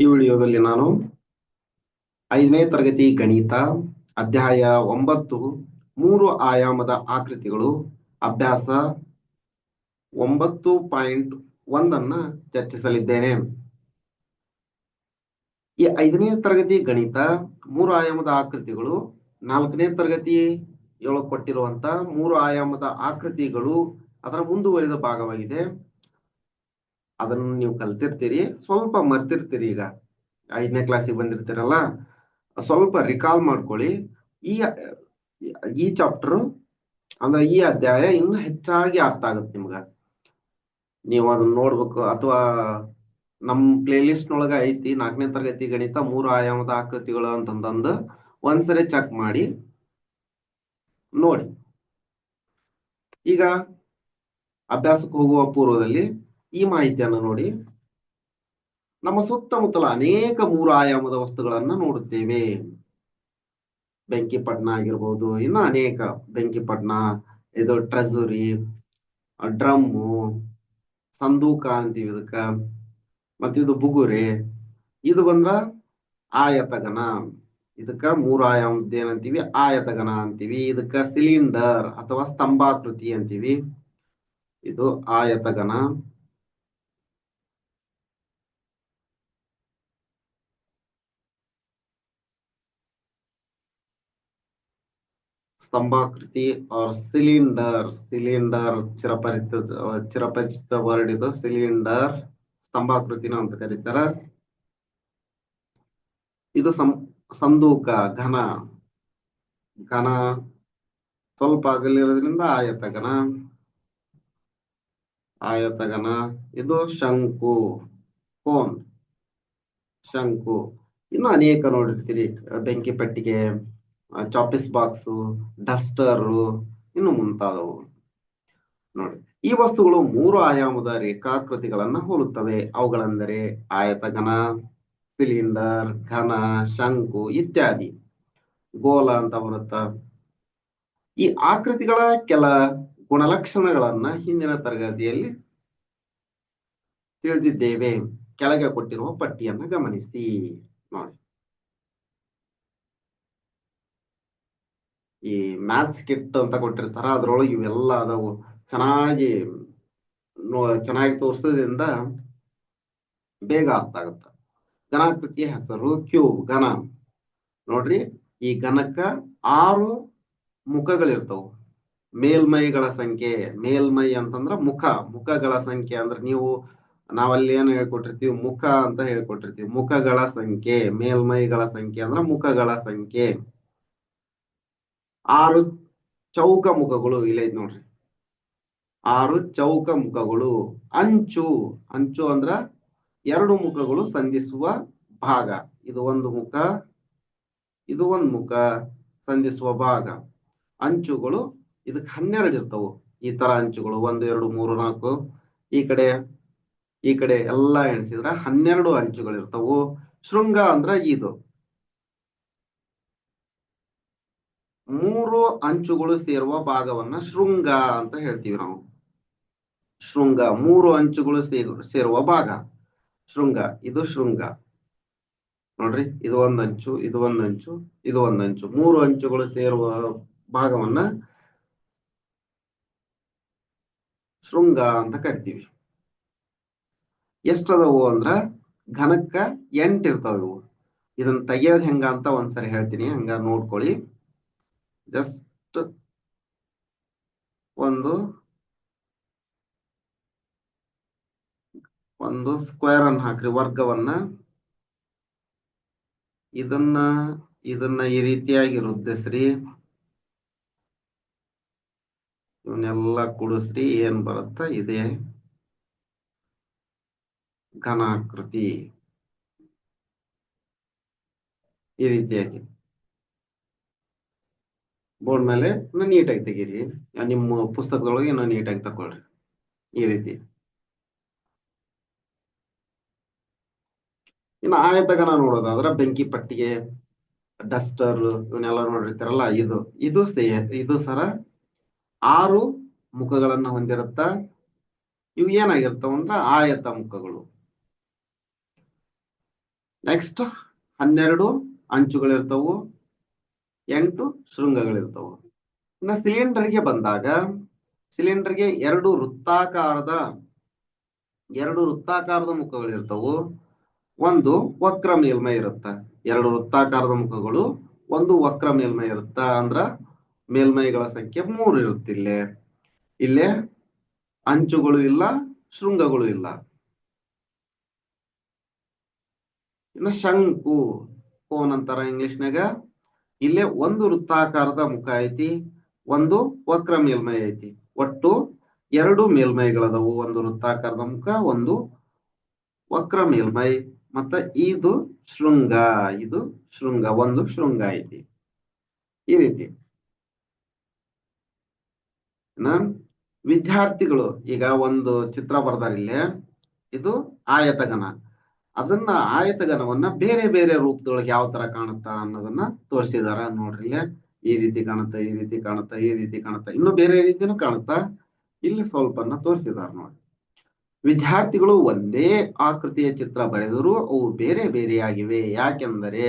ಈ ವಿಡಿಯೋದಲ್ಲಿ ನಾನು ಐದನೇ ತರಗತಿ ಗಣಿತ ಅಧ್ಯಾಯ ಒಂಬತ್ತು ಮೂರು ಆಯಾಮದ ಆಕೃತಿಗಳು ಅಭ್ಯಾಸ ಒಂಬತ್ತು ಪಾಯಿಂಟ್ ಒಂದನ್ನ ಚರ್ಚಿಸಲಿದ್ದೇನೆ. ಈ ಐದನೇ ತರಗತಿ ಗಣಿತ ಮೂರು ಆಯಾಮದ ಆಕೃತಿಗಳು ನಾಲ್ಕನೇ ತರಗತಿ ಕೊಟ್ಟಿರುವಂತ ಮೂರು ಆಯಾಮದ ಆಕೃತಿಗಳು ಅದರ ಮುಂದುವರಿದ ಭಾಗವಾಗಿದೆ. ಅದನ್ನು ನೀವು ಕಲ್ತಿರ್ತೀರಿ. ಸ್ವಲ್ಪ ಮರ್ತಿರ್ತೀರಿ ಈಗ. ಐದನೇ ಕ್ಲಾಸಿಗೆ ಬಂದಿರ್ತೀರಲ್ಲ. ಸ್ವಲ್ಪ ರಿಕಾಲ್ ಮಾಡ್ಕೊಳ್ಳಿ. ಈ ಈ ಚಾಪ್ಟರ್ ಅಂದ್ರೆ ಈ ಅಧ್ಯಾಯ ಇನ್ನು ಹೆಚ್ಚಾಗಿ ಅರ್ಥ ಆಗುತ್ತೆ ನಿಮ್ಗ. ನೀವು ಅದನ್ನ ನೋಡ್ಬೇಕು ಅಥವಾ ನಮ್ ಪ್ಲೇ ಲಿಸ್ಟ್ ನೊಳಗ ಐತಿ, ನಾಲ್ಕನೇ ತರಗತಿ ಗಣಿತ ಮೂರು ಆಯಾಮದ ಆಕೃತಿಗಳು ಅಂತಂದಂದು ಒಂದ್ಸರಿ ಚೆಕ್ ಮಾಡಿ. ನೋಡಿ. ಈಗ ಅಭ್ಯಾಸಕ್ಕೆ ಹೋಗುವ ಪೂರ್ವದಲ್ಲಿ ಈ ಮಾಹಿತಿಯನ್ನು ನೋಡಿ. ನಮ್ಮ ಸುತ್ತಮುತ್ತಲ ಅನೇಕ ಮೂರು ಆಯಾಮದ ವಸ್ತುಗಳನ್ನ ನೋಡುತ್ತೇವೆ. ಬೆಂಕಿಪಟ್ನ ಆಗಿರ್ಬೋದು, ಇನ್ನು ಅನೇಕ ಬೆಂಕಿಪಟ್ನ, ಇದು ಟ್ರೆಸುರಿ, ಡ್ರಮ್ಮು, ಸಂದೂಕ ಅಂತೀವಿ ಇದಕ್ಕ ಮತ್ತಿದು ಬುಗುರೆ, ಇದು ಬಂದ್ರ ಆಯತಗನ ಇದಕ್ಕ ಮೂರು ಆಯಾಮದ ಏನಂತೀವಿ? ಆಯತಗನ ಅಂತೀವಿ. ಇದಕ್ಕ ಸಿಲಿಂಡರ್ ಅಥವಾ ಸ್ತಂಭಾಕೃತಿ ಅಂತೀವಿ. ಇದು ಆಯತಗನ ಸ್ತಂಭಾಕೃತಿ ಆರ್ ಸಿಲಿಂಡರ್ ಸಿಲಿಂಡರ್ ಚಿರಪರಿಚಿತ ಚಿರಪರಿಚಿತ ವರ್ಡ್ ಇದು ಸಿಲಿಂಡರ್ ಸ್ತಂಭಾಕೃತಿನ ಅಂತ ಕರೀತಾರ. ಇದು ಸಂದೂಕ, ಘನ ಘನ ಸ್ವಲ್ಪ ಘನ आयತ ಘನ, ಇದು ಶಂಕು, ಕೋನ್, ಶಂಕು. ಇನ್ನು ಅನೇಕ ನೋಡಿರ್ತೀರಿ, ಬೆಂಕಿ ಪೆಟ್ಟಿಗೆ ಚಾಪಿಸ್ ಬಾಕ್ಸು ಡಸ್ಟರ್ ಇನ್ನು ಮುಂತಾದವು. ನೋಡಿ, ಈ ವಸ್ತುಗಳು ಮೂರು ಆಯಾಮದ ರೇಖಾಕೃತಿಗಳನ್ನ ಹೋಲುತ್ತವೆ. ಅವುಗಳೆಂದರೆ ಆಯತಘನ ಸಿಲಿಂಡರ್ ಘನ, ಶಂಕು ಇತ್ಯಾದಿ. ಗೋಲ ಅಂತ ಬರುತ್ತ? ಈ ಆಕೃತಿಗಳ ಕೆಲ ಗುಣಲಕ್ಷಣಗಳನ್ನ ಹಿಂದಿನ ತರಗತಿಯಲ್ಲಿ ತಿಳಿದಿದ್ದೇವೆ. ಕೆಳಗೆ ಕೊಟ್ಟಿರುವ ಪಟ್ಟಿಯನ್ನು ಗಮನಿಸಿ. ನೋಡಿ ಈ ಮ್ಯಾಥ್ಸ್ ಕಿಟ್ ಅಂತ ಕೊಟ್ಟಿರ್ತಾರ, ಅದ್ರೊಳಗೆ ಇವೆಲ್ಲ ಅದಾವು. ಚೆನ್ನಾಗಿ ಚೆನ್ನಾಗಿ ತೋರಿಸೋದ್ರಿಂದ ಬೇಗ ಅರ್ಥ ಆಗುತ್ತ. ಘನಾಕೃತಿಯ ಹೆಸರು ಕ್ಯೂಬ್ ಘನ. ನೋಡ್ರಿ, ಈ ಘನಕ್ಕ ಆರು ಮುಖಗಳಿರ್ತಾವು. ಮೇಲ್ಮೈಗಳ ಸಂಖ್ಯೆ, ಮೇಲ್ಮೈ ಅಂತಂದ್ರ ಮುಖ. ಮುಖಗಳ ಸಂಖ್ಯೆ ಅಂದ್ರೆ ನೀವು, ನಾವಲ್ಲಿ ಏನು ಹೇಳ್ಕೊಟ್ಟಿರ್ತೀವಿ? ಮುಖ ಅಂತ ಹೇಳ್ಕೊಟ್ಟಿರ್ತೀವಿ. ಮುಖಗಳ ಸಂಖ್ಯೆ, ಮೇಲ್ಮೈಗಳ ಸಂಖ್ಯೆ ಅಂದ್ರೆ ಮುಖಗಳ ಸಂಖ್ಯೆ. ಆರು ಚೌಕ ಮುಖಗಳು ಇಲ್ಲ ನೋಡ್ರಿ. ಆರು ಚೌಕ ಮುಖಗಳು ಅಂಚು ಅಂಚು ಅಂದ್ರ ಎರಡು ಮುಖಗಳು ಸಂಧಿಸುವ ಭಾಗ. ಇದು ಒಂದು ಮುಖ, ಇದು ಒಂದು ಮುಖ ಸಂಧಿಸುವ ಭಾಗ. ಅಂಚುಗಳು ಇದಕ್ ಹನ್ನೆರಡು ಇರ್ತವು. ಈ ತರ ಅಂಚುಗಳು ಒಂದು, ಎರಡು, ಮೂರು, ನಾಲ್ಕು, ಈ ಕಡೆ ಈ ಕಡೆ ಎಲ್ಲಾ ಎಣಿಸಿದ್ರ ಹನ್ನೆರಡು ಅಂಚುಗಳು ಇರ್ತವು ಶೃಂಗ ಅಂದ್ರ ಇದು. ಮೂರು ಅಂಚುಗಳು ಸೇರುವ ಭಾಗವನ್ನ ಶೃಂಗ ಅಂತ ಹೇಳ್ತೀವಿ ನಾವು. ಶೃಂಗ, ಮೂರು ಅಂಚುಗಳು ಸೇರುವ ಭಾಗ. ಶೃಂಗ, ಇದು ಶೃಂಗ. ನೋಡ್ರಿ, ಇದು ಒಂದ್ ಅಂಚು, ಇದು ಒಂದ್ ಅಂಚು, ಇದು ಒಂದ್ ಅಂಚು. ಮೂರು ಅಂಚುಗಳು ಸೇರುವ ಭಾಗವನ್ನ ಶೃಂಗ ಅಂತ ಕರಿತೀವಿ. ಎಷ್ಟದವು ಅಂದ್ರ ಘನಕ್ಕ ಎಂಟ್ ಇರ್ತಾವ ಇವು. ಇದನ್ನ ತೆಗಿಯೋದ್ ಹೆಂಗ ಅಂತ ಒಂದ್ಸರಿ ಹೇಳ್ತೀನಿ, ಹಂಗ ನೋಡ್ಕೊಳ್ಳಿ. ಜಸ್ಟ್ ಒಂದು ಒಂದು ಸ್ಕ್ವೇರ್ ಅನ್ನು ಹಾಕ್ರಿ, ವರ್ಗವನ್ನ. ಇದನ್ನ ಇದನ್ನ ಈ ರೀತಿಯಾಗಿ ವೃದ್ಧಿಸ್ರಿ ಇವನ್ನೆಲ್ಲ ಕೂಡಿಸ್ರಿ, ಏನ್ ಬರುತ್ತ ಇದೆ ಘನಾಕೃತಿ. ಈ ರೀತಿಯಾಗಿ. ಬೋರ್ಡ್ ಮೇಲೆ ನೀಟಾಗಿ ತೆಗೀರಿ. ನಿಮ್ಮ ಪುಸ್ತಕದೊಳಗೆ ಇನ್ನೂ ನೀಟಾಗಿ ತಗೊಳ್ರಿ ಈ ರೀತಿ. ಇನ್ನು ಆಯತಗನ ನೋಡೋದಾದ್ರ ಬೆಂಕಿ ಪಟ್ಟಿಗೆ, ಡಸ್ಟರ್ ಇವನ್ನೆಲ್ಲ ನೋಡಿರ್ತಾರಲ್ಲ, ಇದು ಇದು ಸೇ, ಇದು ಸರ ಆರು ಮುಖಗಳನ್ನ ಹೊಂದಿರುತ್ತ, ಇವು ಏನಾಗಿರ್ತಾವ ಅಂದ್ರ ಆಯತ ಮುಖಗಳು. ನೆಕ್ಸ್ಟ್ ಹನ್ನೆರಡು ಅಂಚುಗಳಿರ್ತವು. ಎಂಟು ಶೃಂಗಗಳಿರ್ತವು ಇನ್ನು ಸಿಲಿಂಡರ್ಗೆ ಬಂದಾಗ ಸಿಲಿಂಡರ್ಗೆ ಎರಡು ವೃತ್ತಾಕಾರದ ಎರಡು ವೃತ್ತಾಕಾರದ ಮುಖಗಳಿರ್ತವು ಒಂದು ವಕ್ರ ಮೇಲ್ಮೈ ಇರುತ್ತ. ಎರಡು ವೃತ್ತಾಕಾರದ ಮುಖಗಳು, ಒಂದು ವಕ್ರ ಮೇಲ್ಮೈ ಇರುತ್ತ ಅಂದ್ರ ಮೇಲ್ಮೈಗಳ ಸಂಖ್ಯೆ ಮೂರು ಇಲ್ಲಿ. ಇಲ್ಲೇ ಅಂಚುಗಳು ಇಲ್ಲ, ಶೃಂಗಗಳು ಇಲ್ಲ. ಇನ್ನು ಶಂಕು ಕೋನ್ ಅಂತಾರ ಇಂಗ್ಲಿಷ್ನಾಗ ಇಲ್ಲೇ ಒಂದು ವೃತ್ತಾಕಾರದ ಮುಖ ಐತಿ, ಒಂದು ವಕ್ರ ಮೇಲ್ಮೈ ಐತಿ. ಒಟ್ಟು ಎರಡು ಮೇಲ್ಮೈಗಳದವು. ಒಂದು ವೃತ್ತಾಕಾರದ ಮುಖ, ಒಂದು ವಕ್ರ ಮೇಲ್ಮೈ. ಮತ್ತ ಇದು ಶೃಂಗ ಇದು ಶೃಂಗ, ಒಂದು ಶೃಂಗ ಐತಿ. ಈ ರೀತಿ. ವಿದ್ಯಾರ್ಥಿಗಳು, ಈಗ ಒಂದು ಚಿತ್ರ ಬರ್ದಾರ ಇಲ್ಲಿ. ಇದು ಆಯತಗನ ಅದನ್ನ ಆಯತಗನವನ್ನ ಬೇರೆ ಬೇರೆ ರೂಪದೊಳಗೆ ಯಾವ ತರ ಕಾಣುತ್ತ ಅನ್ನೋದನ್ನ ತೋರಿಸಿದಾರ ನೋಡ್ರಿ ಇಲ್ಲಿ. ಈ ರೀತಿ ಕಾಣುತ್ತಾ, ಈ ರೀತಿ ಕಾಣುತ್ತಾ, ಈ ರೀತಿ ಕಾಣುತ್ತಾ, ಇನ್ನು ಬೇರೆ ರೀತಿನೂ ಕಾಣುತ್ತಾ ಇಲ್ಲಿ ಸ್ವಲ್ಪನ್ನ ತೋರಿಸಿದಾರ ನೋಡಿ ವಿದ್ಯಾರ್ಥಿಗಳು ಒಂದೇ ಆಕೃತಿಯ ಚಿತ್ರ ಬರೆದರೂ ಅವು ಬೇರೆ ಬೇರೆಯಾಗಿವೆ. ಯಾಕೆಂದರೆ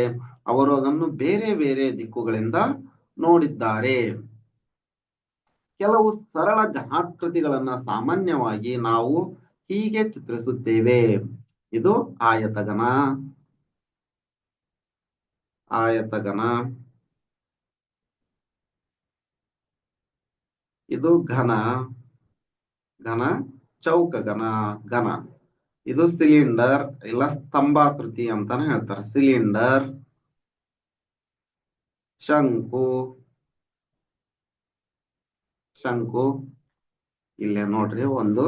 ಅವರು ಅದನ್ನು ಬೇರೆ ಬೇರೆ ದಿಕ್ಕುಗಳಿಂದ ನೋಡಿದ್ದಾರೆ. ಕೆಲವು ಸರಳ ಘನಾಕೃತಿಗಳನ್ನ ಸಾಮಾನ್ಯವಾಗಿ ನಾವು ಹೀಗೆ ಚಿತ್ರಿಸುತ್ತೇವೆ. ಇದು ಆಯತಗನ ಆಯತಗನ ಇದು ಘನ. ಘನ ಚೌಕ ಘನ. ಘನ. ಇದು ಸಿಲಿಂಡರ್, ಇಲ್ಲ ಸ್ತಂಭಾಕೃತಿ ಅಂತಾನೆ ಹೇಳ್ತಾರೆ. ಸಿಲಿಂಡರ್, ಶಂಕು. ಶಂಕು. ಇಲ್ಲೇ ನೋಡ್ರಿ, ಒಂದು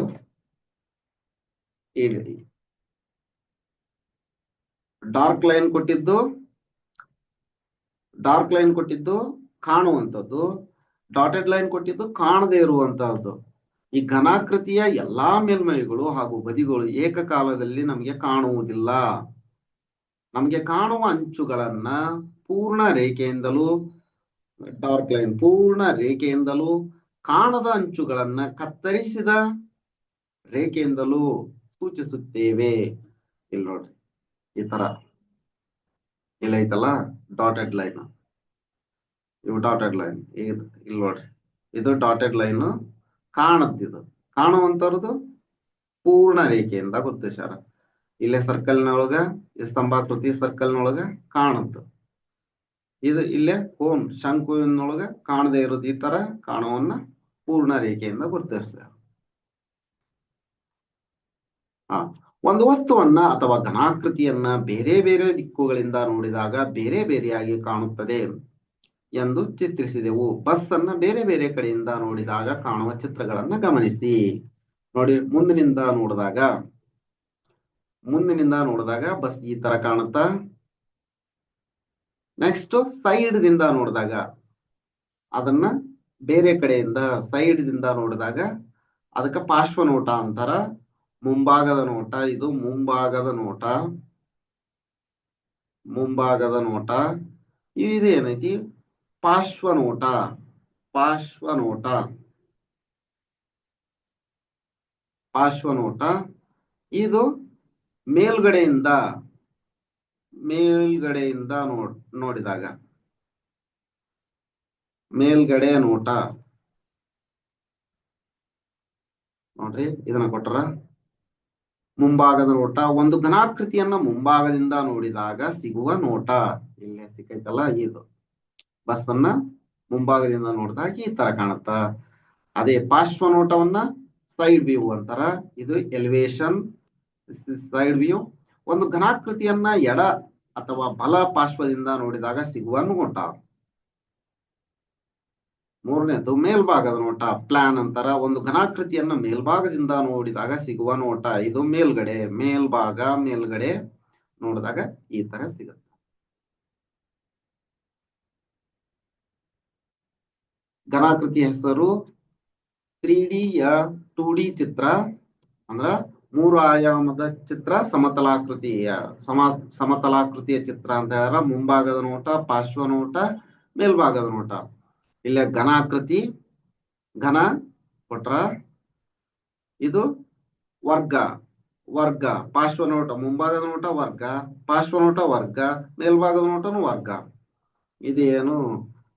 ಡಾರ್ಕ್ ಲೈನ್ ಕೊಟ್ಟಿದ್ದು ಡಾರ್ಕ್ ಲೈನ್ ಕೊಟ್ಟಿದ್ದು ಕಾಣುವಂಥದ್ದು ಡಾಟೆಡ್ ಲೈನ್ ಕೊಟ್ಟಿದ್ದು ಕಾಣದೇ ಇರುವಂತಹದ್ದು ಈ ಘನಾಕೃತಿಯ ಎಲ್ಲಾ ಮೇಲ್ಮೈಗಳು ಹಾಗೂ ಬದಿಗಳು ಏಕಕಾಲದಲ್ಲಿ ನಮಗೆ ಕಾಣುವುದಿಲ್ಲ. ನಮಗೆ ಕಾಣುವ ಅಂಚುಗಳನ್ನ ಪೂರ್ಣ ರೇಖೆಯಿಂದಲೂ ಡಾರ್ಕ್ ಲೈನ್ ಪೂರ್ಣ ರೇಖೆಯಿಂದಲೂ, ಕಾಣದ ಅಂಚುಗಳನ್ನ ಕತ್ತರಿಸಿದ ರೇಖೆಯಿಂದಲೂ ಸೂಚಿಸುತ್ತೇವೆ. ಇಲ್ಲಿ ನೋಡ್ರಿ. ಈ ತರ ಇಲ್ಲ ಐತಲ್ಲ? ಡಾಟೆಡ್ ಲೈನ್ ಇವು ಡಾಟೆಡ್ ಲೈನ್ ಇದು ಇಲ್ಲಿ ನೋಡ್ರಿ. ಇದು ಡಾಟೆಡ್ ಲೈನ್ ಕಾಣದ್ದಿದು ಕಾಣುವಂತವ್ರದ್ದು ಪೂರ್ಣ ರೇಖೆಯಿಂದ ಗುರುತಿಸ್ಯಾರ ಇಲ್ಲೇ ಸರ್ಕಲ್ನೊಳಗ ಸ್ತಂಭಾಕೃತಿ ಸರ್ಕಲ್ನೊಳಗ ಕಾಣದ್ದು ಇದು ಇಲ್ಲೇ ಕೋನ್ ಶಂಕುವಿನೊಳಗ ಕಾಣದೇ ಇರೋದು ಈ ತರ ಕಾಣುವನ್ನ ಪೂರ್ಣ ರೇಖೆಯಿಂದ ಗುರುತಿಸ್ತಾರೆ ಆ ಒಂದು ವಸ್ತುವನ್ನ ಅಥವಾ ಘನಾಕೃತಿಯನ್ನ ಬೇರೆ ಬೇರೆ ದಿಕ್ಕುಗಳಿಂದ ನೋಡಿದಾಗ ಬೇರೆ ಬೇರೆಯಾಗಿ ಕಾಣುತ್ತದೆ ಎಂದು ಚಿತ್ರಿಸಿದೆವು. ಬಸ್ ಅನ್ನ ಬೇರೆ ಬೇರೆ ಕಡೆಯಿಂದ ನೋಡಿದಾಗ ಕಾಣುವ ಚಿತ್ರಗಳನ್ನ ಗಮನಿಸಿ. ನೋಡಿ, ಮುಂದಿನಿಂದ ನೋಡಿದಾಗ ಮುಂದಿನಿಂದ ನೋಡಿದಾಗ ಬಸ್ ಈ ತರ ಕಾಣುತ್ತಾ. ನೆಕ್ಸ್ಟ್ ಸೈಡ್ ದಿಂದ ನೋಡಿದಾಗ, ಅದನ್ನ ಬೇರೆ ಕಡೆಯಿಂದ ಸೈಡ್ ದಿಂದ ನೋಡಿದಾಗ, ಅದಕ್ಕ ಪಾರ್ಶ್ವ ನೋಟ ಅಂತಾರ. ಮುಂಭಾಗದ ನೋಟ, ಇದು ಮುಂಭಾಗದ ನೋಟ. ಮುಂಭಾಗದ ನೋಟ. ಇದು ಏನೈತಿ? ಪಾರ್ಶ್ವ ನೋಟ. ಪಾರ್ಶ್ವ ನೋಟ. ಪಾರ್ಶ್ವ ನೋಟ. ಇದು ಮೇಲ್ಗಡೆಯಿಂದ ಮೇಲ್ಗಡೆಯಿಂದ ನೋಡ್ ನೋಡಿದಾಗ. ಮೇಲ್ಗಡೆ ನೋಟ. ನೋಡ್ರಿ, ಇದನ್ನ ಕೊಟ್ರ. ಮುಂಭಾಗದ ನೋಟ. ಒಂದು ಘನಾಕೃತಿಯನ್ನ ಮುಂಭಾಗದಿಂದ ನೋಡಿದಾಗ ಸಿಗುವ ನೋಟ. ಇಲ್ಲೇ ಸಿಕ್ಕೈತಲ್ಲ ಇದು. ಬಸ್ ಅನ್ನ ಮುಂಭಾಗದಿಂದ ನೋಡಿದಾಗ ಈ ತರ ಕಾಣುತ್ತ. ಅದೇ ಪಾರ್ಶ್ವ ನೋಟವನ್ನ ಸೈಡ್ ವ್ಯೂ ಅಂತಾರ. ಇದು ಎಲಿವೇಶನ್ ಸೈಡ್ ವ್ಯೂ. ಒಂದು ಘನಾಕೃತಿಯನ್ನ ಎಡ ಅಥವಾ ಬಲ ಪಾರ್ಶ್ವದಿಂದ ನೋಡಿದಾಗ ಸಿಗುವ ನೋಟ. ಮೂರನೇದು ಮೇಲ್ಭಾಗದ ನೋಟ ಪ್ಲಾನ್ ಅಂತಾರ ಒಂದು ಘನಾಕೃತಿಯನ್ನ ಮೇಲ್ಭಾಗದಿಂದ ನೋಡಿದಾಗ ಸಿಗುವ ನೋಟ, ಇದು ಮೇಲ್ಗಡೆ, ಮೇಲ್ಭಾಗ, ಮೇಲ್ಗಡೆ ನೋಡಿದಾಗ ಈ ತರ ಸಿಗುತ್ತೆ. ಘನಾಕೃತಿ ಹೆಸರು ತ್ರೀ ಡಿಯ ಟೂ ಡಿ ಚಿತ್ರ, ಅಂದ್ರ ಮೂರು ಆಯಾಮದ ಚಿತ್ರ, ಸಮತಲಾಕೃತಿಯ, ಸಮ, ಸಮತಲಾಕೃತಿಯ ಚಿತ್ರ ಅಂತ ಹೇಳ್ಯಾರ. ಮುಂಭಾಗದ ನೋಟ, ಪಾರ್ಶ್ವ ನೋಟ, ಮೇಲ್ಭಾಗದ ನೋಟ. ಇಲ್ಲೇ ಘನಾಕೃತಿ, ಘನ ಕೊಟ್ರ ಇದು ವರ್ಗ ವರ್ಗ. ಪಾರ್ಶ್ವನೋಟ, ಮುಂಭಾಗದ ನೋಟ, ವರ್ಗ. ಪಾರ್ಶ್ವನೋಟ, ವರ್ಗ. ಮೇಲ್ಭಾಗದ ನೋಟನು ವರ್ಗ. ಇದೇನು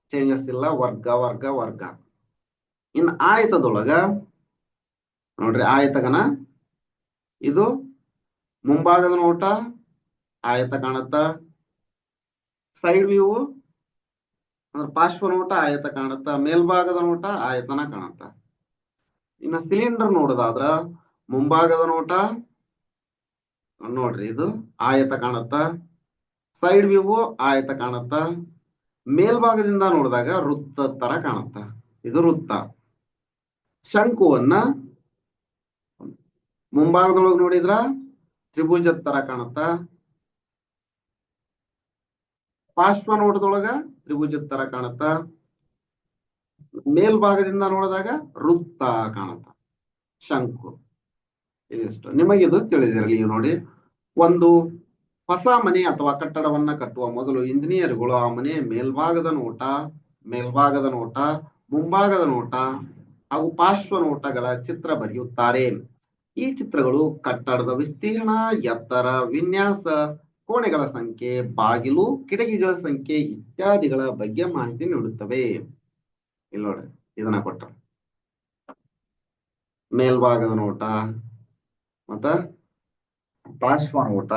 ಚೇಂಜಸ್ ಇಲ್ಲ. ವರ್ಗ ವರ್ಗ ವರ್ಗ. ಇನ್ ಆಯತದೊಳಗ, ನೋಡ್ರಿ ಆಯತಗನ ಇದು ಮುಂಭಾಗದ ನೋಟ, ಆಯತ ಕಾಣತ್ತ. ಸೈಡ್ ವ್ಯೂ ಅಂದ್ರೆ ಪಾರ್ಶ್ವ ನೋಟ ಆಯತ ಕಾಣುತ್ತ, ಮೇಲ್ಭಾಗದ ನೋಟ ಆಯತನ ಕಾಣುತ್ತ. ಇನ್ನ ಸಿಲಿಂಡರ್ ನೋಡುದಾದ್ರ, ಮುಂಭಾಗದ ನೋಟ, ನೋಡ್ರಿ ಇದು ಆಯತ ಕಾಣುತ್ತ ಸೈಡ್ ವ್ಯೂ ಆಯತ ಕಾಣುತ್ತ, ಮೇಲ್ಭಾಗದಿಂದ ನೋಡಿದಾಗ ವೃತ್ತ ತರ ಕಾಣುತ್ತ. ಇದು ವೃತ್ತ. ಶಂಕುವನ್ನ ಮುಂಭಾಗದೊಳಗೆ ನೋಡಿದ್ರ ತ್ರಿಭುಜದ ತರ ಕಾಣತ್ತ ಪಾರ್ಶ್ವ ನೋಟದೊಳಗ ತ್ರಿಭುಜದ ತರ ಕಾಣತ್ತ. ಮೇಲ್ಭಾಗದಿಂದ ನೋಡಿದಾಗ ವೃತ್ತ ಕಾಣತ್ತ. ಶಂಕು. ಇದಿಷ್ಟು. ಇದು ತಿಳಿದಿರಲಿ ನೋಡಿ. ಒಂದು ಹೊಸ ಮನೆ ಅಥವಾ ಕಟ್ಟಡವನ್ನ ಕಟ್ಟುವ ಮೊದಲು ಇಂಜಿನಿಯರ್ಗಳು ಆ ಮನೆಯ ಮೇಲ್ಭಾಗದ ನೋಟ ಮೇಲ್ಭಾಗದ ನೋಟ, ಮುಂಭಾಗದ ನೋಟ, ಹಾಗೂ ಪಾರ್ಶ್ವ ನೋಟಗಳ ಚಿತ್ರ ಬರೆಯುತ್ತಾರೆ. ಈ ಚಿತ್ರಗಳು ಕಟ್ಟಡದ ವಿಸ್ತೀರ್ಣ, ಎತ್ತರ, ವಿನ್ಯಾಸ ಕೋಣೆಗಳ ಸಂಖ್ಯೆ, ಬಾಗಿಲು, ಕಿಟಕಿಗಳ ಸಂಖ್ಯೆ ಇತ್ಯಾದಿಗಳ ಬಗ್ಗೆ ಮಾಹಿತಿ ನೀಡುತ್ತವೆ. ಇಲ್ಲಿ ನೋಡ್ರಿ, ಇದನ್ನ ಕೊಟ್ಟ ಮೇಲ್ಭಾಗದ ನೋಟ, ಮತ್ತ ಪಾರ್ಶ್ವ ನೋಟ,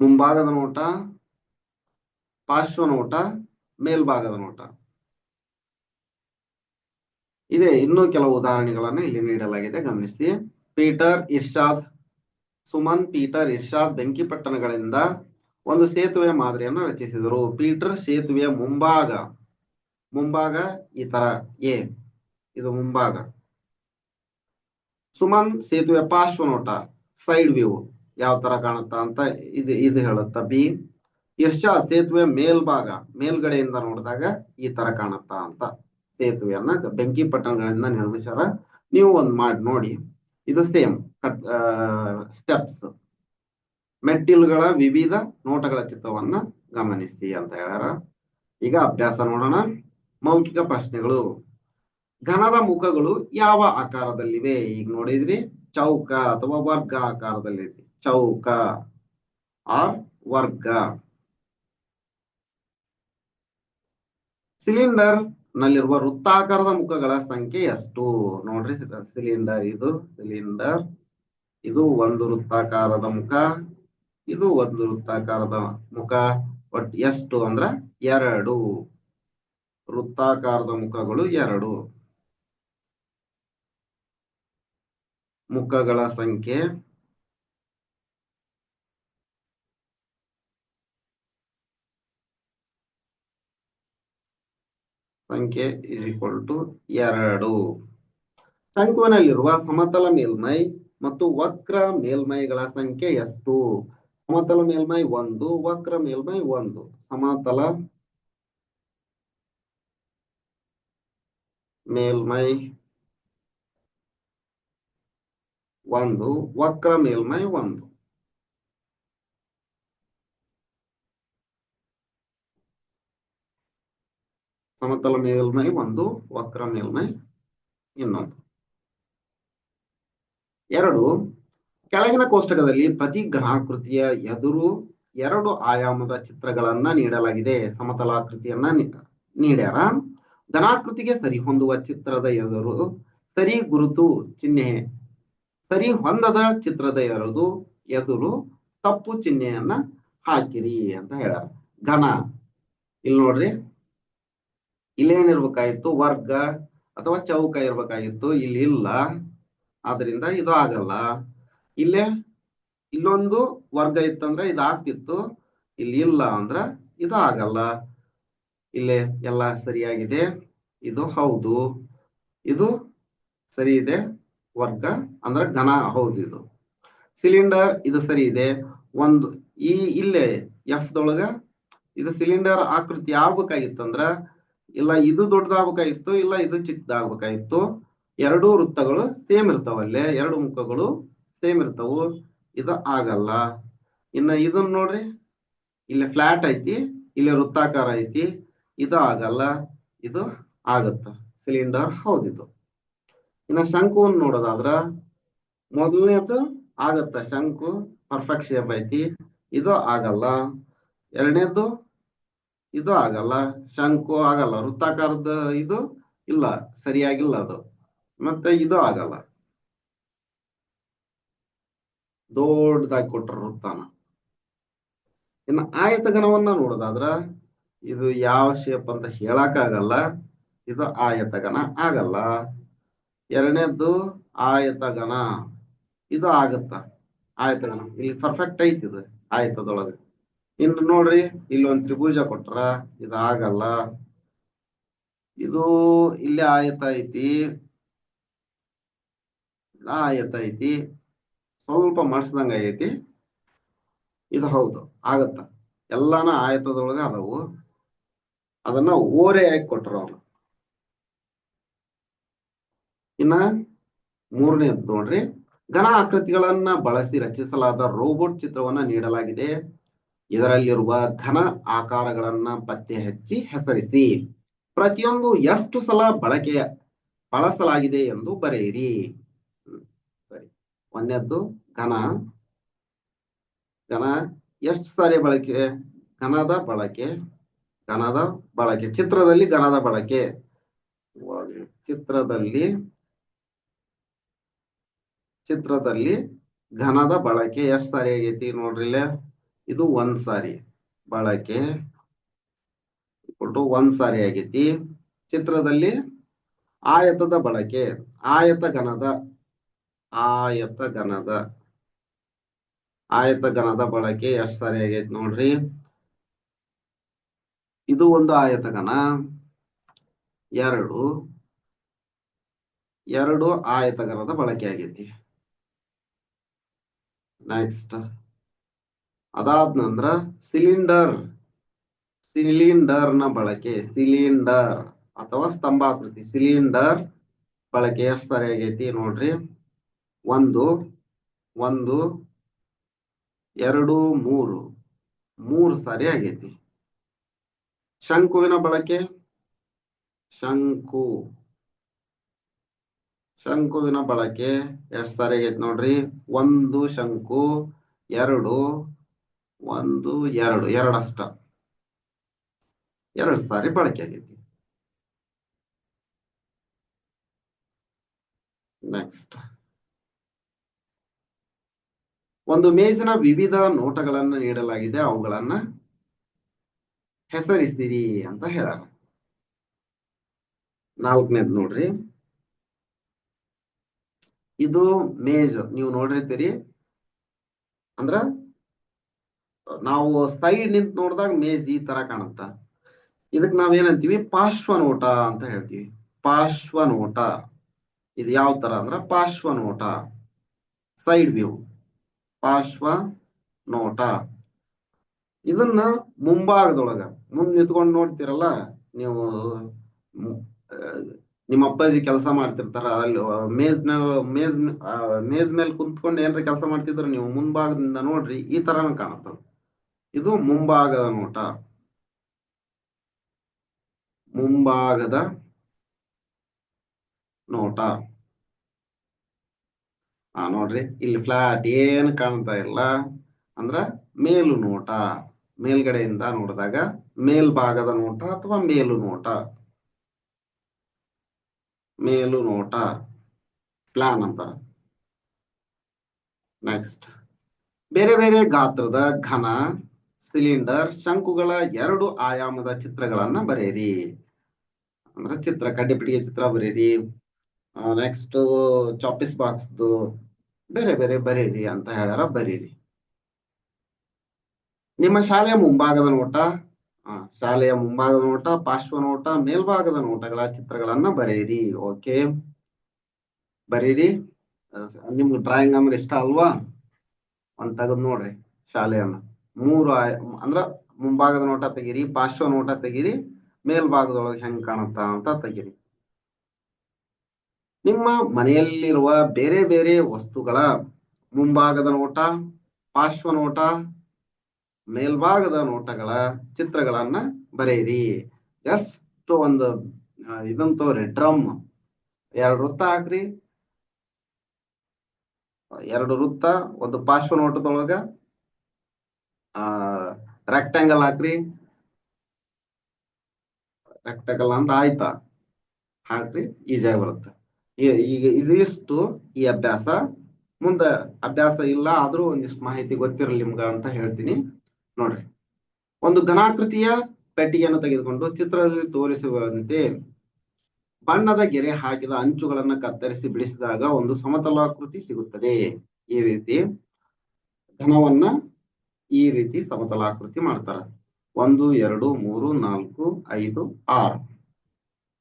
ಮುಂಭಾಗದ ನೋಟ, ಪಾರ್ಶ್ವ ನೋಟ, ಮೇಲ್ಭಾಗದ ನೋಟ. ಇದೆ ಇನ್ನೂ ಕೆಲವು ಉದಾಹರಣೆಗಳನ್ನ ಇಲ್ಲಿ ನೀಡಲಾಗಿದೆ ಗಮನಿಸಿ ಪೀಟರ್, ಇರ್ಷಾದ್ ಸುಮನ್, ಪೀಟರ್, ಇರ್ಷಾದ್ ಬೆಂಕಿಪಟ್ಟಣಗಳಿಂದ ಒಂದು ಸೇತುವೆ ಮಾದರಿಯನ್ನು ರಚಿಸಿದರು. ಪೀಟರ್ ಸೇತುವೆಯ ಮುಂಭಾಗ. ಮುಂಭಾಗ ಈ ತರ. ಎ. ಇದು ಮುಂಭಾಗ. ಸುಮನ್ ಸೇತುವೆ ಪಾರ್ಶ್ವ ನೋಟ ಸೈಡ್ ವ್ಯೂ. ಯಾವ ತರ ಕಾಣುತ್ತಾ ಅಂತ ಇದು ಇದು ಹೇಳುತ್ತ. ಬಿ. ಇರ್ಷಾದ್ ಸೇತುವೆ ಮೇಲ್ಭಾಗ. ಮೇಲ್ಗಡೆಯಿಂದ ನೋಡಿದಾಗ ಈ ತರ ಕಾಣುತ್ತಾ ಅಂತ. ಸೇತುವೆಯನ್ನ, ಬೆಂಕಿ ಪಟ್ಟಣಗಳಿಂದ ನಿರ್ಮಿಸ್ಯಾರ ನೀವು ಒಂದ್ ಮಾಡಿ ನೋಡಿ. ಇದು ಸೇಮ್. ಸ್ಟೆಪ್ಸ್ ಮೆಟ್ಟಿಲುಗಳ ವಿವಿಧ ನೋಟಗಳ ಚಿತ್ರವನ್ನ ಗಮನಿಸಿ ಅಂತ ಹೇಳ್ಯಾರ. ಈಗ ಅಭ್ಯಾಸ ನೋಡೋಣ. ಮೌಖಿಕ ಪ್ರಶ್ನೆಗಳು. ಘನದ ಮುಖಗಳು ಯಾವ ಆಕಾರದಲ್ಲಿವೆ? ಈಗ ನೋಡಿದ್ರಿ. ಚೌಕ ಅಥವಾ ವರ್ಗ ಆಕಾರದಲ್ಲಿ ಚೌಕ. ಆರ್, ವರ್ಗ. ಸಿಲಿಂಡರ್ ನಲ್ಲಿರುವ ವೃತ್ತಾಕಾರದ ಮುಖಗಳ ಸಂಖ್ಯೆ ಎಷ್ಟು? ನೋಡ್ರಿ, ಸಿಲಿಂಡರ್ ಇದು. ಸಿಲಿಂಡರ್ ಇದು ಒಂದು ವೃತ್ತಾಕಾರದ ಮುಖ, ಇದು ಒಂದು ವೃತ್ತಾಕಾರದ ಮುಖ, ಒಟ್ ಎಷ್ಟು ಅಂದ್ರ ಎರಡು. ವೃತ್ತಾಕಾರದ ಮುಖಗಳು ಎರಡು. ಮುಖಗಳ ಸಂಖ್ಯೆ. ಸಂಖ್ಯೆ ಇಸ್ ಈಕ್ವಲ್ ಎರಡು. ಶಂಕುವಿನಲ್ಲಿರುವ ಸಮತಲ ಮೇಲ್ಮೈ ಮತ್ತು ವಕ್ರ ಮೇಲ್ಮೈಗಳ ಸಂಖ್ಯೆ ಎಷ್ಟು? ಸಮತಲ ಮೇಲ್ಮೈ ಒಂದು, ವಕ್ರ ಮೇಲ್ಮೈ ಒಂದು. ಸಮತಲ ಮೇಲ್ಮೈ ಒಂದು, ವಕ್ರ ಮೇಲ್ಮೈ ಒಂದು. ಸಮತಲ ಮೇಲ್ಮೈ ಒಂದು, ವಕ್ರ ಮೇಲ್ಮೈ ಇನ್ನೊಂದು. ಎರಡು, ಕೆಳಗಿನ ಕೋಷ್ಟಕದಲ್ಲಿ ಪ್ರತಿ ಗ್ರಹಾಕೃತಿಯ ಎದುರು ಎರಡು ಆಯಾಮದ ಚಿತ್ರಗಳನ್ನ ನೀಡಲಾಗಿದೆ. ಸಮತಲಾಕೃತಿಯನ್ನ ನೀಡ್ಯಾರ. ಧನಾಕೃತಿಗೆ ಸರಿ ಹೊಂದುವ ಚಿತ್ರದ ಎದುರು ಸರಿ ಗುರುತು ಚಿಹ್ನೆ, ಸರಿ ಹೊಂದದ ಚಿತ್ರದ ಎದುರು ಎದುರು ತಪ್ಪು ಚಿಹ್ನೆಯನ್ನ ಹಾಕಿರಿ ಅಂತ ಹೇಳ್ಯಾರ. ಘನ ಇಲ್ಲಿ ನೋಡ್ರಿ. ಇಲ್ಲೇನಿರ್ಬೇಕಾಗಿತ್ತು? ವರ್ಗ ಅಥವಾ ಚೌಕ ಇರ್ಬೇಕಾಗಿತ್ತು? ಇಲ್ಲಿ ಇಲ್ಲ. ಆದ್ರಿಂದ ಇದು ಆಗಲ್ಲ. ಇಲ್ಲೇ ಇಲ್ಲೊಂದು ವರ್ಗ ಇತ್ತಂದ್ರೆ ಇದು ಆಗ್ತಿತ್ತು ಇಲ್ಲಿ ಇಲ್ಲ ಅಂದ್ರ ಇದು ಆಗಲ್ಲ. ಇಲ್ಲೇ ಎಲ್ಲ ಸರಿಯಾಗಿದೆ. ಇದು ಹೌದು. ಇದು ಸರಿ ಇದೆ. ವರ್ಗ ಅಂದ್ರೆ ಘನ ಹೌದು ಇದು. ಸಿಲಿಂಡರ್ ಇದು ಸರಿ ಇದೆ. ಒಂದು ಈ ಇಲ್ಲೇ ಎಫ್ ದೊಳಗ ಇದು ಸಿಲಿಂಡರ್ ಆಕೃತಿ ಆಗ್ಬೇಕಾಗಿತ್ತಂದ್ರ ಇಲ್ಲ ಇದು ದೊಡ್ಡದಾಗ್ಬೇಕಾಗಿತ್ತು, ಇಲ್ಲ ಇದು ಚಿಕ್ಕದಾಗ್ಬೇಕಾಗಿತ್ತು. ಎರಡೂ ವೃತ್ತಗಳು ಸೇಮ್ ಇರ್ತಾವಲ್ಲೇ ಎರಡು ಮುಖಗಳು ಸೇಮ್ ಇರ್ತಾವು. ಇದು ಆಗಲ್ಲ. ಇನ್ನ ಇದನ್ನ ನೋಡ್ರಿ. ಇಲ್ಲಿ ಫ್ಲಾಟ್ ಐತಿ, ಇಲ್ಲಿ ವೃತ್ತಾಕಾರ ಐತಿ. ಇದು ಆಗಲ್ಲ. ಇದು ಆಗತ್ತ. ಸಿಲಿಂಡರ್ ಹೌದಿದು ಇನ್ನ ಶಂಕುವನ್ನು ನೋಡೋದಾದ್ರ ಮೊದಲನೇದು ಆಗತ್ತ ಶಂಕು ಪರ್ಫೆಕ್ಟ್ ಶೇಪ್ ಐತಿ. ಇದು ಆಗಲ್ಲ. ಎರಡನೇದು ಇದು ಆಗಲ್ಲ. ಶಂಕು ಆಗಲ್ಲ. ವೃತ್ತಾಕಾರದ ಇದು ಇಲ್ಲ, ಸರಿಯಾಗಿಲ್ಲ ಅದು. ಮತ್ತೆ ಇದು ಆಗಲ್ಲ. ದೊಡ್ಡದಾಗಿ ಕೊಟ್ಟರು ವೃತ್ತಾನ ಇನ್ನು ಆಯತಗನವನ್ನ ನೋಡೋದಾದ್ರ, ಇದು ಯಾವ ಶೇಪ್ ಅಂತ ಹೇಳಕ್ ಆಗಲ್ಲ ಇದು ಆಯತಗನ ಆಗಲ್ಲ. ಎರಡನೇದ್ದು ಆಯತಗನ ಇದು ಆಗತ್ತ. ಆಯತಗನ ಇಲ್ಲಿ ಪರ್ಫೆಕ್ಟ್ ಐತಿ ಇದು ಆಯತದೊಳಗ. ಇನ್ನು ನೋಡ್ರಿ, ಇಲ್ಲಿ ಒಂದ್ ತ್ರಿಭುಜ ಕೊಟ್ರ ಇದು ಆಗಲ್ಲ ಇದು ಇಲ್ಲಿ ಆಯತ ಐತಿ. ಆಯತ ಐತಿ. ಸ್ವಲ್ಪ ಮಡ್ಸ್ದಂಗ ಐತಿ. ಇದು ಹೌದು, ಆಗತ್ತ. ಎಲ್ಲಾನ ಆಯತದೊಳಗ ಅದಾವು. ಅದನ್ನ ಓರೆ ಹಾಕಿ ಕೊಟ್ಟರು ಅವ್ರು. ಇನ್ನ ಮೂರನೇದು ನೋಡ್ರಿ. ಘನ ಆಕೃತಿಗಳನ್ನ ಬಳಸಿ ರಚಿಸಲಾದ ರೋಬೋಟ್ ಚಿತ್ರವನ್ನ ನೀಡಲಾಗಿದೆ. ಇದರಲ್ಲಿರುವ ಘನ ಆಕಾರಗಳನ್ನ ಪತ್ತೆ ಹಚ್ಚಿ ಹೆಸರಿಸಿ. ಪ್ರತಿಯೊಂದು ಎಷ್ಟು ಸಲ ಬಳಕೆ ಬಳಸಲಾಗಿದೆ ಎಂದು ಬರೆಯಿರಿ. ಒಂದನೇದ್ದು ಘನ. ಘನ ಎಷ್ಟು ಸಾರಿ ಬಳಕೆ? ಘನದ ಬಳಕೆ. ಘನದ ಬಳಕೆ. ಚಿತ್ರದಲ್ಲಿ ಘನದ ಬಳಕೆ. ಚಿತ್ರದಲ್ಲಿ ಚಿತ್ರದಲ್ಲಿ ಘನದ ಬಳಕೆ ಎಷ್ಟು ಸಾರಿ ಆಗೈತಿ ನೋಡ್ರಿ ಇದು ಒಂದ್ ಸಾರಿ ಬಳಕೆ. ಒಂದ್ ಸಾರಿ ಆಗೈತಿ. ಚಿತ್ರದಲ್ಲಿ ಆಯತದ ಬಳಕೆ. ಆಯತ ಘನದ ಆಯತ ಘನದ ಆಯತ ಘನದ ಬಳಕೆ ಎಷ್ಟ್ ಸರಿ ಆಗೈತಿ ನೋಡ್ರಿ? ಇದು ಒಂದು ಆಯತ ಘನ ಎರಡು ಎರಡು ಆಯತ ಘನದ ಬಳಕೆ ಆಗೈತಿ. ನೆಕ್ಸ್ಟ್ ಅದಾದ ನಂತರ ಸಿಲಿಂಡರ್ ಸಿಲಿಂಡರ್ನ ಬಳಕೆ, ಸಿಲಿಂಡರ್ ಅಥವಾ ಸ್ತಂಭಾಕೃತಿ, ಸಿಲಿಂಡರ್ ಬಳಕೆ ಎಷ್ಟು ಸಾರಿ ಆಗೈತಿ ನೋಡ್ರಿ? ಒಂದು ಒಂದು, ಎರಡು, ಮೂರು. ಮೂರು ಸಾರಿ ಆಗೈತಿ. ಶಂಕುವಿನ ಬಳಕೆ? ಶಂಕು. ಶಂಕುವಿನ ಬಳಕೆ ಎಷ್ಟು ಸಾರಿ ಆಗೈತಿ ನೋಡ್ರಿ? ಒಂದು ಶಂಕು, ಎರಡು, ಒಂದು, ಎರಡು. ಎರಡಷ್ಟ ಎರಡು ಸಾರಿ ಬಳಕೆ ಆಗೈತಿ. ನೆಕ್ಸ್ಟ್ ಒಂದು ಮೇಜಿನ ವಿವಿಧ ನೋಟಗಳನ್ನ ನೀಡಲಾಗಿದೆ. ಅವುಗಳನ್ನ ಹೆಸರಿಸಿರಿ ಅಂತ ಹೇಳಾರ. ನಾಲ್ಕನೇದ್ ನೋಡ್ರಿ. ಇದು ಮೇಜ್, ನೀವು ನೋಡಿರ್ತೀರಿ. ಅಂದ್ರ, ನಾವು ಸೈಡ್ ನಿಂತ್ ನೋಡಿದಾಗ ಮೇಜ್ ಈ ತರ ಕಾಣುತ್ತ. ಇದಕ್ ನಾವೇನಂತೀವಿ ಪಾರ್ಶ್ವನೋಟ ಅಂತ ಹೇಳ್ತೀವಿ. ಪಾರ್ಶ್ವನೋಟ. ಇದು ಯಾವ ತರ ಅಂದ್ರ ಪಾರ್ಶ್ವನೋಟ. ಸೈಡ್ ವ್ಯೂ ಪಾರ್ಶ್ವ ನೋಟ. ಇದನ್ನ ಮುಂಭಾಗದೊಳಗ, ಮುಂದ್ ನಿಂತ್ಕೊಂಡು ನೋಡ್ತಿರಲ್ಲ, ನೀವು ನಿಮ್ಮ ಅಪ್ಪಾಜಿ ಕೆಲಸ ಮಾಡ್ತಿರ್ತಾರ, ಅಲ್ಲಿ ಮೇಜ್ ಮೇಜ್ ಮೇಜ್ ಮೇಲೆ ಕುಂತ್ಕೊಂಡು ಏನ್ರ ಕೆಲಸ ಮಾಡ್ತಿದ್ರ ನೀವು ಮುಂಭಾಗದಿಂದ ನೋಡ್ರಿ, ಈ ತರನ ಕಾಣುತ್ತ. ಇದು ಮುಂಭಾಗದ ನೋಟ. ಮುಂಭಾಗದ ನೋಟ. ಹಾ ನೋಡ್ರಿ, ಇಲ್ಲಿ ಫ್ಲಾಟ್ ಏನು ಕಾಣ್ತಾ ಇಲ್ಲ ಅಂದ್ರ ಮೇಲು ನೋಟ. ಮೇಲ್ಗಡೆಯಿಂದ ನೋಡಿದಾಗ ಮೇಲ್ಭಾಗದ ನೋಟ ಅಥವಾ ಮೇಲು ನೋಟ? ಮೇಲು ನೋಟ. ಪ್ಲಾನ್ ಅಂತಾರ. ನೆಕ್ಸ್ಟ್ ಬೇರೆ ಬೇರೆ ಗಾತ್ರದ ಘನ ಸಿಲಿಂಡರ್ ಶಂಕುಗಳ ಎರಡು ಆಯಾಮದ ಚಿತ್ರಗಳನ್ನ ಬರೆಯಿರಿ. ಅಂದ್ರೆ ಚಿತ್ರ ಕಡ್ಡಿಪಿಟಿಗೆ ಚಿತ್ರ ಬರೀರಿ ನೆಕ್ಸ್ಟ್ ಚಾಪಿಸ್ ಬಾಕ್ಸ್ದು ಬೇರೆ ಬೇರೆ ಬರೀರಿ ಅಂತ ಹೇಳ್ಯಾರ ಬರೀರಿ. ನಿಮ್ಮ ಶಾಲೆಯ ಮುಂಭಾಗದ ನೋಟ ಶಾಲೆಯ ಮುಂಭಾಗದ ನೋಟ, ಪಾರ್ಶ್ವ ನೋಟ, ಮೇಲ್ಭಾಗದ ನೋಟಗಳ ಚಿತ್ರಗಳನ್ನ ಬರೀರಿ, ಓಕೆ? ಬರೀರಿ. ನಿಮ್ಗೆ ಡ್ರಾಯಿಂಗ್ ಅಂದ್ರೆ ಇಷ್ಟ ಅಲ್ವಾ? ಒಂದ್ ತೆಗೆದ್ ನೋಡ್ರಿ ಶಾಲೆಯನ್ನ. ಮೂರು ಅಂದ್ರ ಮುಂಭಾಗದ ನೋಟ ತೆಗೀರಿ, ಪಾರ್ಶ್ವ ನೋಟ ತೆಗೀರಿ, ಮೇಲ್ಭಾಗದೊಳಗೆ ಹೆಂಗ್ ಕಾಣುತ್ತ ಅಂತ ತೆಗೀರಿ. ನಿಮ್ಮ ಮನೆಯಲ್ಲಿರುವ ಬೇರೆ ಬೇರೆ ವಸ್ತುಗಳ ಮುಂಭಾಗದ ನೋಟ, ಪಾರ್ಶ್ವ ನೋಟ, ಮೇಲ್ಭಾಗದ ನೋಟಗಳ ಚಿತ್ರಗಳನ್ನ ಬರೆಯಿರಿ. ಎಷ್ಟ್ ಒಂದು ಇದಂತ ತಗೋರಿ ಡ್ರಮ್ ಎರಡು ವೃತ್ತ ಹಾಕ್ರಿ. ಎರಡು ವೃತ್ತ, ಒಂದು ಪಾರ್ಶ್ವನೋಟದೊಳಗ ಆ ರೆಕ್ಟಾಂಗಲ್ ಹಾಕ್ರಿ. ರೆಕ್ಟಾಂಗಲ್ ಅಂದ್ರೆ ಆಯ್ತಾ. ಹಾಕ್ರಿ, ಈಸಿಯಾಗಿ ಬರುತ್ತೆ. ಈಗ ಇದಿಷ್ಟು ಈ ಅಭ್ಯಾಸ. ಮುಂದ ಅಭ್ಯಾಸ ಇಲ್ಲ ಆದ್ರೂ ಒಂದಿಷ್ಟು ಮಾಹಿತಿ ಗೊತ್ತಿರಲಿ ನಿಮ್ಗ ಅಂತ ಹೇಳ್ತೀನಿ. ನೋಡ್ರಿ. ಒಂದು ಘನಾಕೃತಿಯ ಪೆಟ್ಟಿಗೆಯನ್ನು ತೆಗೆದುಕೊಂಡು ಚಿತ್ರದಲ್ಲಿ ತೋರಿಸುವಂತೆ ಬಣ್ಣದ ಗೆರೆ ಹಾಕಿದ ಅಂಚುಗಳನ್ನ ಕತ್ತರಿಸಿ ಬಿಡಿಸಿದಾಗ ಒಂದು ಸಮತಲಾಕೃತಿ ಸಿಗುತ್ತದೆ. ಈ ರೀತಿ ಘನವನ್ನ ಈ ರೀತಿ ಸಮತಲಾಕೃತಿ ಮಾಡ್ತಾರ. ಒಂದು, ಎರಡು, ಮೂರು, ನಾಲ್ಕು, ಐದು, ಆರು.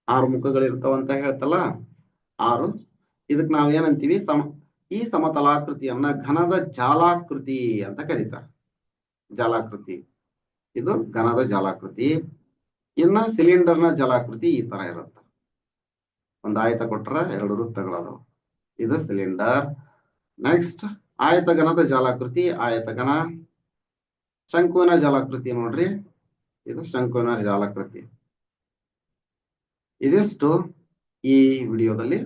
ಆರು ಮುಖಗಳಿರ್ತಾವ ಅಂತ ಹೇಳ್ತಲ್ಲ. ಆರು. ಇದಕ್ ನಾವ್ ಏನಂತೀವಿ? ಸಮ, ಈ ಸಮತಲಾಕೃತಿಯನ್ನ ಘನದ ಜಾಲಾಕೃತಿ ಅಂತ ಕರೀತಾರೆ. ಜಾಲಾಕೃತಿ. ಇದು ಘನದ ಜಾಲಾಕೃತಿ. ಇನ್ನ ಸಿಲಿಂಡರ್ನ ಜಲಾಕೃತಿ ಈ ತರ ಇರುತ್ತೆ. ಒಂದು ಆಯತ ಕೊಟ್ರ ಎರಡು ವೃತ್ತಗಳದಾವ. ಇದು ಸಿಲಿಂಡರ್. ನೆಕ್ಸ್ಟ್ ಆಯತಘನದ ಜಾಲಾಕೃತಿ ಆಯತಘನ ಶಂಕುವಿನ ಜಾಲಾಕೃತಿ ನೋಡ್ರಿ. ಇದು ಶಂಕುವಿನ ಜಾಲಾಕೃತಿ. ಇದಿಷ್ಟು. ಈ ವಿಡಿಯೋದಲ್ಲಿ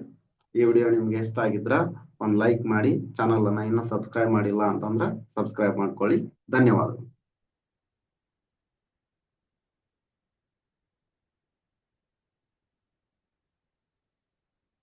ಈ ವಿಡಿಯೋ ನಿಮ್ಗೆ ಇಷ್ಟ ಆಗಿದ್ರ ಒಂದ್ ಲೈಕ್ ಮಾಡಿ ಚಾನಲ್ ಅನ್ನ ಇನ್ನೂ ಸಬ್ಸ್ಕ್ರೈಬ್ ಮಾಡಿಲ್ಲ ಅಂತಂದ್ರ ಸಬ್ಸ್ಕ್ರೈಬ್ ಮಾಡ್ಕೊಳ್ಳಿ. ಧನ್ಯವಾದಗಳು.